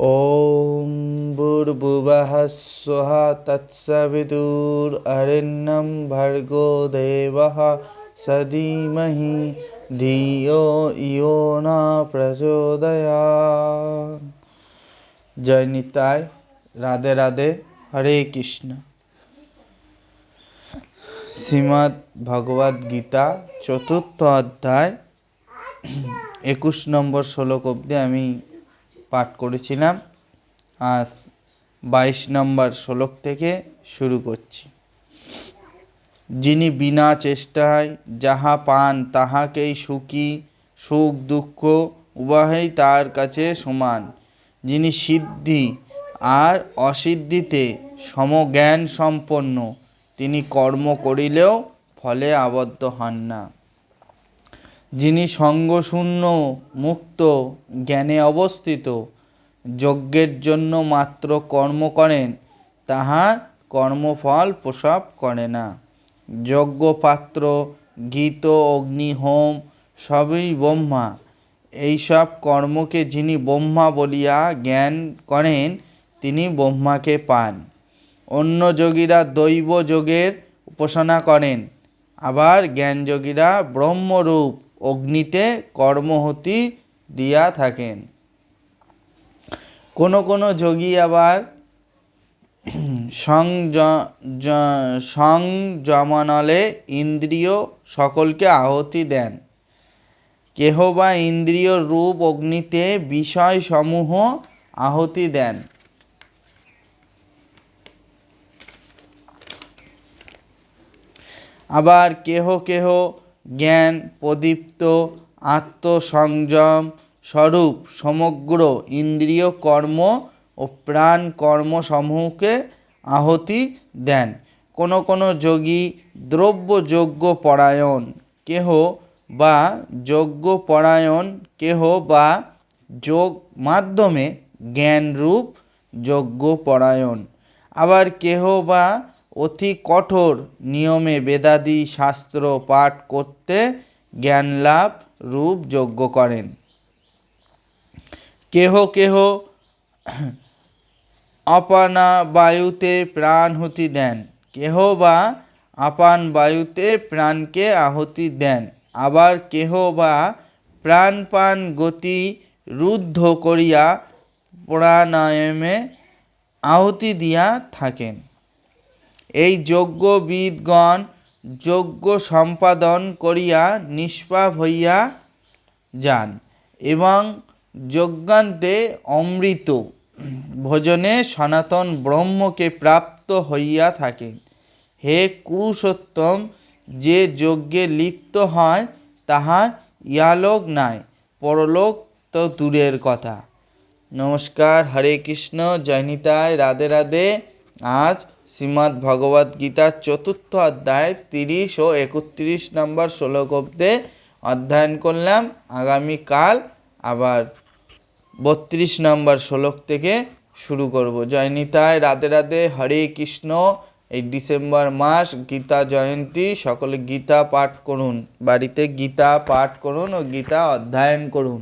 ॐ भूर्भुवः स्वः तत्सवितुररेण्यं भर्गो देवः स धीमहि धियो यो न প্রচোদয়াৎ জয় নিতাই রাধে রাধে হরে কৃষ্ণ শ্রীমদ্ ভগবদ গীতা চতুর্থ অধ্যায় একুশ নম্বর শ্লোক অবধি আমি পাঠ করেছিলাম। আজ বাইশ নম্বর শ্লোক থেকে শুরু করছি। যিনি বিনা চেষ্টায় যাহা পান তাহাকেই সুখী, সুখ দুঃখ উভয়ই তার কাছে সমান। যিনি সিদ্ধি আর অসিদ্ধিতে সমজ্ঞান সম্পন্ন, তিনি কর্ম করিলেও ফলে আবদ্ধ হন না। যিনি সঙ্গশূন্য মুক্ত জ্ঞানে অবস্থিত যজ্ঞের জন্য মাত্র কর্ম করেন, তাহার কর্মফল প্রসব করে না। যজ্ঞপাত্র গীত অগ্নি, হোম সবই ব্রহ্মা। এইসব কর্মকে যিনি ব্রহ্মা বলিয়া জ্ঞান করেন, তিনি ব্রহ্মাকে পান। অন্য যোগীরা দৈব যোগের উপাসনা করেন, আবার জ্ঞানযোগীরা ব্রহ্মরূপ অগ্নিতে কর্মহতি দিয়া থাকেন। কোনো কোনো যোগী আবার সংযমনলে ইন্দ্রিয় সকলকে আহতি দেন। কেহ বা ইন্দ্রিয় রূপ অগ্নিতে বিষয়সমূহ আহতি দেন। আবার কেহ কেহ জ্ঞান, প্রদীপ্ত, আত্মসংযম স্বরূপ সমগ্র ইন্দ্রিয় কর্ম ও প্রাণ কর্মসমূহকে আহতি দেন। কোনো কোনো যোগী দ্রব্য যোগ্য পরায়ণ কেহ বা যোগ্য পরায়ণ কেহ বা যোগ মাধ্যমে জ্ঞানরূপ যজ্ঞ পরায়ণ আবার কেহ বা অতি কঠোর নিয়মে বেদাদি শাস্ত্র পাঠ করতে জ্ঞানলাভ রূপ যোগ্য করেন। কেহ কেহ অপানা বায়ুতে প্রাণহুতি দেন, কেহ বা আপান বায়ুতে প্রাণকে আহুতি দেন, আবার কেহ বা প্রাণপান গতি রুদ্ধ করিয়া প্রাণায়ামে আহুতি দিয়া থাকেন। এই যজ্ঞবিদগণ যজ্ঞ সম্পাদন করিয়া নিষ্পাপ হইয়া যান এবং যজ্ঞান্তে অমৃত। ভোজনে সনাতন ব্রহ্মকে প্রাপ্ত হইয়া থাকেন হে কুরুষোত্তম, যে যজ্ঞে লিপ্ত হয়, তাহার ইয়ালোক নাই, পরলোক তো দূরের কথা। নমস্কার, হরে কৃষ্ণ জয়নিতায় রাধে রাধে। আজ শ্রীমদ্ ভগবদ গীতার চতুর্থ অধ্যায়, তিরিশ ও একত্রিশ নম্বর শ্লোক অব্দে অধ্যয়ন করলাম। আগামীকাল আবার বত্রিশ নম্বর শ্লোক থেকে শুরু করব। জয়নিতায় রাধে রাধে, হরে কৃষ্ণ। এই ডিসেম্বর মাস গীতা জয়ন্তী, সকলে গীতা পাঠ করুন। বাড়িতে গীতা পাঠ করুন ও গীতা অধ্যয়ন করুন।